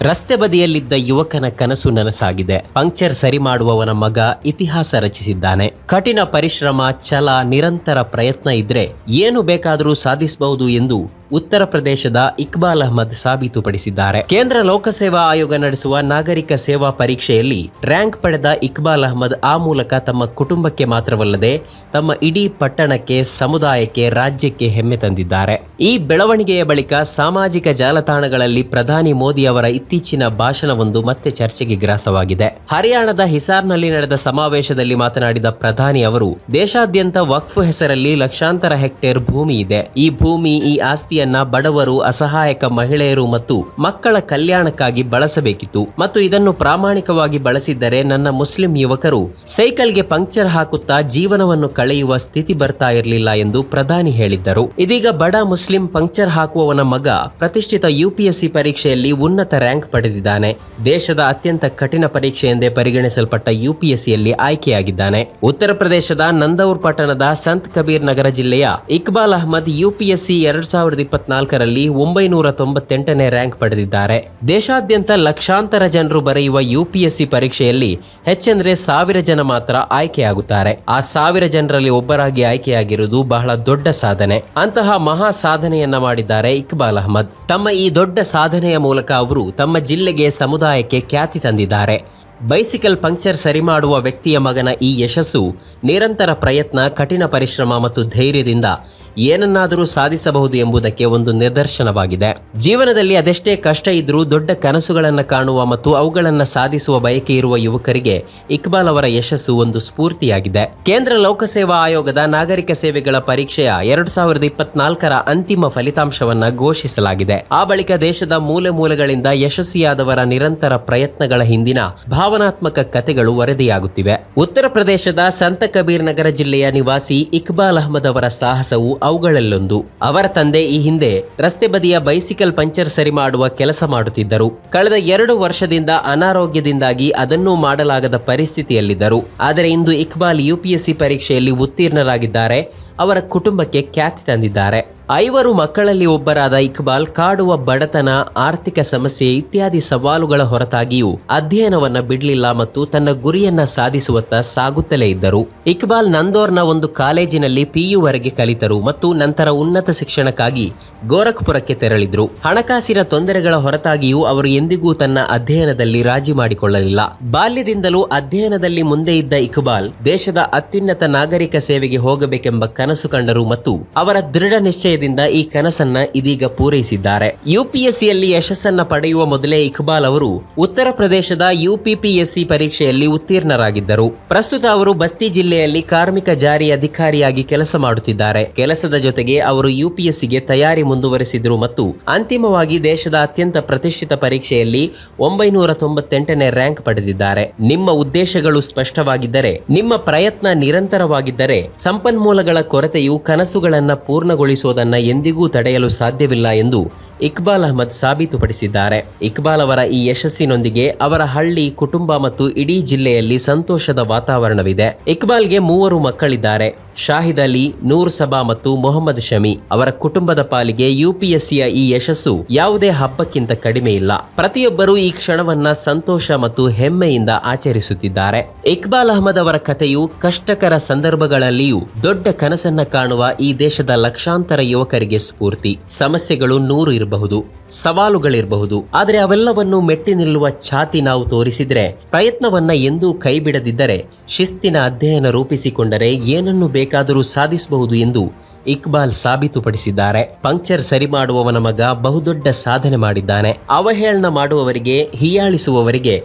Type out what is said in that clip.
ರಸ್ತೆ ಬದಿಯಲ್ಲಿದ್ದ ಯುವಕನ ಕನಸು ನನಸಾಗಿದೆ. ಪಂಕ್ಚರ್ ಸರಿ ಮಾಡುವವನ ಮಗ ಇತಿಹಾಸ ರಚಿಸಿದ್ದಾನೆ. ಕಠಿಣ ಪರಿಶ್ರಮ, ಛಲ, ನಿರಂತರ ಪ್ರಯತ್ನ ಇದ್ರೆ ಏನು ಬೇಕಾದರೂ ಸಾಧಿಸಬಹುದು ಎಂದು ಉತ್ತರ ಪ್ರದೇಶದ ಇಕ್ಬಾಲ್ ಅಹಮದ್ ಸಾಬೀತುಪಡಿಸಿದ್ದಾರೆ. ಕೇಂದ್ರ ಲೋಕಸೇವಾ ಆಯೋಗ ನಡೆಸುವ ನಾಗರಿಕ ಸೇವಾ ಪರೀಕ್ಷೆಯಲ್ಲಿ ರ್ಯಾಂಕ್ ಪಡೆದ ಇಕ್ಬಾಲ್ ಅಹಮದ್ ಆ ಮೂಲಕ ತಮ್ಮ ಕುಟುಂಬಕ್ಕೆ ಮಾತ್ರವಲ್ಲದೆ ತಮ್ಮ ಇಡೀ ಪಟ್ಟಣಕ್ಕೆ, ಸಮುದಾಯಕ್ಕೆ, ರಾಜ್ಯಕ್ಕೆ ಹೆಮ್ಮೆ ತಂದಿದ್ದಾರೆ. ಈ ಬೆಳವಣಿಗೆಯ ಬಳಿಕ ಸಾಮಾಜಿಕ ಜಾಲತಾಣಗಳಲ್ಲಿ ಪ್ರಧಾನಿ ಮೋದಿ ಅವರ ಇತ್ತೀಚಿನ ಭಾಷಣವೊಂದು ಮತ್ತೆ ಚರ್ಚೆಗೆ ಗ್ರಾಸವಾಗಿದೆ. ಹರಿಯಾಣದ ಹಿಸಾರ್ನಲ್ಲಿ ನಡೆದ ಸಮಾವೇಶದಲ್ಲಿ ಮಾತನಾಡಿದ ಪ್ರಧಾನಿ ಅವರು, ದೇಶಾದ್ಯಂತ ವಕ್ಫ್ ಹೆಸರಲ್ಲಿ ಲಕ್ಷಾಂತರ ಹೆಕ್ಟೇರ್ ಭೂಮಿ ಇದೆ. ಈ ಭೂಮಿ, ಈ ಆಸ್ತಿಯನ್ನ ಬಡವರು, ಅಸಹಾಯಕ ಮಹಿಳೆಯರು ಮತ್ತು ಮಕ್ಕಳ ಕಲ್ಯಾಣಕ್ಕಾಗಿ ಬಳಸಬೇಕಿತ್ತು. ಮತ್ತು ಇದನ್ನು ಪ್ರಾಮಾಣಿಕವಾಗಿ ಬಳಸಿದ್ದರೆ ನನ್ನ ಮುಸ್ಲಿಂ ಯುವಕರು ಸೈಕಲ್ಗೆ ಪಂಕ್ಚರ್ ಹಾಕುತ್ತಾ ಜೀವನವನ್ನು ಕಳೆಯುವ ಸ್ಥಿತಿ ಬರ್ತಾ ಇರಲಿಲ್ಲ ಎಂದು ಪ್ರಧಾನಿ ಹೇಳಿದ್ದರು. ಇದೀಗ ಬಡ ಮುಸ್ಲಿಂ ಪಂಕ್ಚರ್ ಹಾಕುವವನ ಮಗ ಪ್ರತಿಷ್ಠಿತ ಯುಪಿಎಸ್ಸಿ ಪರೀಕ್ಷೆಯಲ್ಲಿ ಉನ್ನತ ರ್ಯಾಂಕ್ ಪಡೆದಿದ್ದಾನೆ. ದೇಶದ ಅತ್ಯಂತ ಕಠಿಣ ಪರೀಕ್ಷೆ ಎಂದೇ ಪರಿಗಣಿಸಲ್ಪಟ್ಟ ಯುಪಿಎಸ್ಸಿಯಲ್ಲಿ ಆಯ್ಕೆಯಾಗಿದ್ದಾನೆ. ಉತ್ತರ ಪ್ರದೇಶದ ನಂದೌರ್ ಪಟ್ಟಣದ ಸಂತ್ ಕಬೀರ್ ನಗರ ಜಿಲ್ಲೆಯ ಇಕ್ಬಾಲ್ ಅಹಮದ್ ಯುಪಿಎಸ್ಸಿ ಎರಡ್ ಸಾವಿರದ ಇಪ್ಪತ್ನಾಲ್ಕರಲ್ಲಿ ಒಂಬೈನೂರ ತೊಂಬತ್ತೆಂಟನೇ ರ್ಯಾಂಕ್ ಪಡೆದಿದ್ದಾರೆ. ದೇಶಾದ್ಯಂತ ಲಕ್ಷಾಂತರ ಜನರು ಬರೆಯುವ ಯುಪಿಎಸ್ಸಿ ಪರೀಕ್ಷೆಯಲ್ಲಿ ಹೆಚ್ಚೆಂದರೆ ಸಾವಿರ ಜನ ಮಾತ್ರ ಆಯ್ಕೆಯಾಗುತ್ತಾರೆ. ಆ ಸಾವಿರ ಜನರಲ್ಲಿ ಒಬ್ಬರಾಗಿ ಆಯ್ಕೆಯಾಗಿರುವುದು ಬಹಳ ದೊಡ್ಡ ಸಾಧನೆ. ಅಂತಹ ಮಹಾ ಸಾಧನೆಯನ್ನ ಮಾಡಿದ್ದಾರೆ ಇಕ್ಬಾಲ್ ಅಹಮದ್. ತಮ್ಮ ಈ ದೊಡ್ಡ ಸಾಧನೆಯ ಮೂಲಕ ಅವರು ತಮ್ಮ ಜಿಲ್ಲೆಗೆ ಸಮುದಾಯಕ್ಕೆ ಖ್ಯಾತಿ ತಂದಿದ್ದಾರೆ. ಬೈಸಿಕಲ್ ಪಂಕ್ಚರ್ ಸರಿ ಮಾಡುವ ವ್ಯಕ್ತಿಯ ಮಗನ ಈ ಯಶಸ್ಸು ನಿರಂತರ ಪ್ರಯತ್ನ, ಕಠಿಣ ಪರಿಶ್ರಮ ಮತ್ತು ಧೈರ್ಯದಿಂದ ಏನನ್ನಾದರೂ ಸಾಧಿಸಬಹುದು ಎಂಬುದಕ್ಕೆ ಒಂದು ನಿದರ್ಶನವಾಗಿದೆ. ಜೀವನದಲ್ಲಿ ಅದೆಷ್ಟೇ ಕಷ್ಟ ಇದ್ರೂ ದೊಡ್ಡ ಕನಸುಗಳನ್ನು ಕಾಣುವ ಮತ್ತು ಅವುಗಳನ್ನು ಸಾಧಿಸುವ ಬಯಕೆ ಇರುವ ಯುವಕರಿಗೆ ಇಕ್ಬಾಲ್ ಅವರ ಯಶಸ್ಸು ಒಂದು ಸ್ಫೂರ್ತಿಯಾಗಿದೆ. ಕೇಂದ್ರ ಲೋಕಸೇವಾ ಆಯೋಗದ ನಾಗರಿಕ ಸೇವೆಗಳ ಪರೀಕ್ಷೆಯ ಎರಡು ಸಾವಿರದ ಇಪ್ಪತ್ನಾಲ್ಕರ ಅಂತಿಮ ಫಲಿತಾಂಶವನ್ನ ಘೋಷಿಸಲಾಗಿದೆ. ಆ ಬಳಿಕ ದೇಶದ ಮೂಲೆ ಮೂಲೆಗಳಿಂದ ಯಶಸ್ವಿಯಾದವರ ನಿರಂತರ ಪ್ರಯತ್ನಗಳ ಹಿಂದಿನ ಭಾವನಾತ್ಮಕ ಕಥೆಗಳು ವರದಿಯಾಗುತ್ತಿವೆ. ಉತ್ತರ ಪ್ರದೇಶದ ಸಂತ ಕಬೀರ್ ನಗರ ಜಿಲ್ಲೆಯ ನಿವಾಸಿ ಇಕ್ಬಾಲ್ ಅಹ್ಮದ್ ಅವರ ಸಾಹಸವು ಅವುಗಳಲ್ಲೊಂದು. ಅವರ ತಂದೆ ಈ ಹಿಂದೆ ರಸ್ತೆ ಬದಿಯ ಬೈಸಿಕಲ್ ಪಂಚರ್ ಸರಿ ಮಾಡುವ ಕೆಲಸ ಮಾಡುತ್ತಿದ್ದರು. ಕಳೆದ ಎರಡು ವರ್ಷದಿಂದ ಅನಾರೋಗ್ಯದಿಂದಾಗಿ ಅದನ್ನೂ ಮಾಡಲಾಗದ ಪರಿಸ್ಥಿತಿಯಲ್ಲಿದ್ದರು. ಆದರೆ ಇಂದು ಇಕ್ಬಾಲ್ ಯುಪಿಎಸ್ಸಿ ಪರೀಕ್ಷೆಯಲ್ಲಿ ಉತ್ತೀರ್ಣರಾಗಿದ್ದಾರೆ. ಅವರ ಕುಟುಂಬಕ್ಕೆ ಖ್ಯಾತಿ ತಂದಿದ್ದಾರೆ. ಐವರು ಮಕ್ಕಳಲ್ಲಿ ಒಬ್ಬರಾದ ಇಕ್ಬಾಲ್ ಕಾಡುವ ಬಡತನ, ಆರ್ಥಿಕ ಸಮಸ್ಯೆ ಇತ್ಯಾದಿ ಸವಾಲುಗಳ ಹೊರತಾಗಿಯೂ ಅಧ್ಯಯನವನ್ನ ಬಿಡಲಿಲ್ಲ ಮತ್ತು ತನ್ನ ಗುರಿಯನ್ನ ಸಾಧಿಸುವತ್ತ ಸಾಗುತ್ತಲೇ ಇದ್ದರು. ಇಕ್ಬಾಲ್ ನಂದೋರ್ನ ಒಂದು ಕಾಲೇಜಿನಲ್ಲಿ ಪಿಯು ವರೆಗೆ ಕಲಿತರು ಮತ್ತು ನಂತರ ಉನ್ನತ ಶಿಕ್ಷಣಕ್ಕಾಗಿ ಗೋರಖ್ಪುರಕ್ಕೆ ತೆರಳಿದ್ರು. ಹಣಕಾಸಿನ ತೊಂದರೆಗಳ ಹೊರತಾಗಿಯೂ ಅವರು ಎಂದಿಗೂ ತನ್ನ ಅಧ್ಯಯನದಲ್ಲಿ ರಾಜಿ ಮಾಡಿಕೊಳ್ಳಲಿಲ್ಲ. ಬಾಲ್ಯದಿಂದಲೂ ಅಧ್ಯಯನದಲ್ಲಿ ಮುಂದೆ ಇದ್ದ ಇಕ್ಬಾಲ್ ದೇಶದ ಅತ್ಯುನ್ನತ ನಾಗರಿಕ ಸೇವೆಗೆ ಹೋಗಬೇಕೆಂಬ ಕನಸು ಕಂಡರು ಮತ್ತು ಅವರ ದೃಢ ನಿಶ್ಚಯದಿಂದ ಈ ಕನಸನ್ನ ಇದೀಗ ಪೂರೈಸಿದ್ದಾರೆ. ಯುಪಿಎಸ್ಸಿಯಲ್ಲಿ ಯಶಸ್ಸನ್ನ ಪಡೆಯುವ ಮೊದಲೇ ಇಕ್ಬಾಲ್ ಅವರು ಉತ್ತರ ಪ್ರದೇಶದ ಯುಪಿಪಿಎಸ್ಸಿ ಪರೀಕ್ಷೆಯಲ್ಲಿ ಉತ್ತೀರ್ಣರಾಗಿದ್ದರು. ಪ್ರಸ್ತುತ ಅವರು ಬಸ್ತಿ ಜಿಲ್ಲೆಯಲ್ಲಿ ಕಾರ್ಮಿಕ ಜಾರಿ ಅಧಿಕಾರಿಯಾಗಿ ಕೆಲಸ ಮಾಡುತ್ತಿದ್ದಾರೆ. ಕೆಲಸದ ಜೊತೆಗೆ ಅವರು ಯುಪಿಎಸ್ಸಿಗೆ ತಯಾರಿ ಮುಂದುವರೆಸಿದ್ರು ಮತ್ತು ಅಂತಿಮವಾಗಿ ದೇಶದ ಅತ್ಯಂತ ಪ್ರತಿಷ್ಠಿತ ಪರೀಕ್ಷೆಯಲ್ಲಿ ಒಂಬೈನೂರ ತೊಂಬತ್ತೆಂಟನೇ ರ್ಯಾಂಕ್ ಪಡೆದಿದ್ದಾರೆ. ನಿಮ್ಮ ಉದ್ದೇಶಗಳು ಸ್ಪಷ್ಟವಾಗಿದ್ದರೆ, ನಿಮ್ಮ ಪ್ರಯತ್ನ ನಿರಂತರವಾಗಿದ್ದರೆ, ಸಂಪನ್ಮೂಲಗಳ ಕೊರತೆಯು ಕನಸುಗಳನ್ನು ಪೂರ್ಣಗೊಳಿಸೋದನ್ನು ಎಂದಿಗೂ ತಡೆಯಲು ಸಾಧ್ಯವಿಲ್ಲ ಎಂದು ಇಕ್ಬಾಲ್ ಅಹ್ಮದ್ ಸಾಬೀತುಪಡಿಸಿದ್ದಾರೆ. ಇಕ್ಬಾಲ್ ಅವರ ಈ ಯಶಸ್ಸಿನೊಂದಿಗೆ ಅವರ ಹಳ್ಳಿ, ಕುಟುಂಬ ಮತ್ತು ಇಡೀ ಜಿಲ್ಲೆಯಲ್ಲಿ ಸಂತೋಷದ ವಾತಾವರಣವಿದೆ. ಇಕ್ಬಾಲ್ಗೆ ಮೂವರು ಮಕ್ಕಳಿದ್ದಾರೆ. ಶಾಹಿದ್ ಅಲಿ, ನೂರ್ ಸಬಾ ಮತ್ತು ಮೊಹಮ್ಮದ್ ಶಮಿ ಅವರ ಕುಟುಂಬದ ಪಾಲಿಗೆ ಯುಪಿಎಸ್ಸಿಯ ಈ ಯಶಸ್ಸು ಯಾವುದೇ ಹಬ್ಬಕ್ಕಿಂತ ಕಡಿಮೆ ಇಲ್ಲ. ಪ್ರತಿಯೊಬ್ಬರೂ ಈ ಕ್ಷಣವನ್ನ ಸಂತೋಷ ಮತ್ತು ಹೆಮ್ಮೆಯಿಂದ ಆಚರಿಸುತ್ತಿದ್ದಾರೆ. ಇಕ್ಬಾಲ್ ಅಹಮದ್ ಅವರ ಕಥೆಯು ಕಷ್ಟಕರ ಸಂದರ್ಭಗಳಲ್ಲಿಯೂ ದೊಡ್ಡ ಕನಸನ್ನ ಕಾಣುವ ಈ ದೇಶದ ಲಕ್ಷಾಂತರ ಯುವಕರಿಗೆ ಸ್ಫೂರ್ತಿ. ಸಮಸ್ಯೆಗಳು ನೂರು ಇರಬಹುದು, ಸವಾಲುಗಳಿರಬಹುದು, ಆದರೆ ಅವೆಲ್ಲವನ್ನು ಮೆಟ್ಟಿ ನಿಲ್ಲುವ ಛಾತಿ ನಾವು ತೋರಿಸಿದ್ರೆ ಪ್ರಯತ್ನವನ್ನ ಎಂದೂ ಕೈಬಿಡದಿದ್ದರೆ ಶಿಸ್ತಿನ ಅಧ್ಯಯನ ರೂಪಿಸಿಕೊಂಡರೆ ಏನನ್ನು ಬೇಕಾದರೂ ಸಾಧಿಸಬಹುದು ಎಂದು ಇಕ್ಬಾಲ್ ಸಾಬೀತುಪಡಿಸಿದ್ದಾರೆ. ಪಂಕ್ಚರ್ ಸರಿ ಮಾಡುವವನ ಮಗ ಬಹುದೊಡ್ಡ ಸಾಧನೆ ಮಾಡಿದ್ದಾನೆ. ಅವಹೇಳನ ಮಾಡುವವರಿಗೆ, ಹೀಯಾಳಿಸುವವರಿಗೆ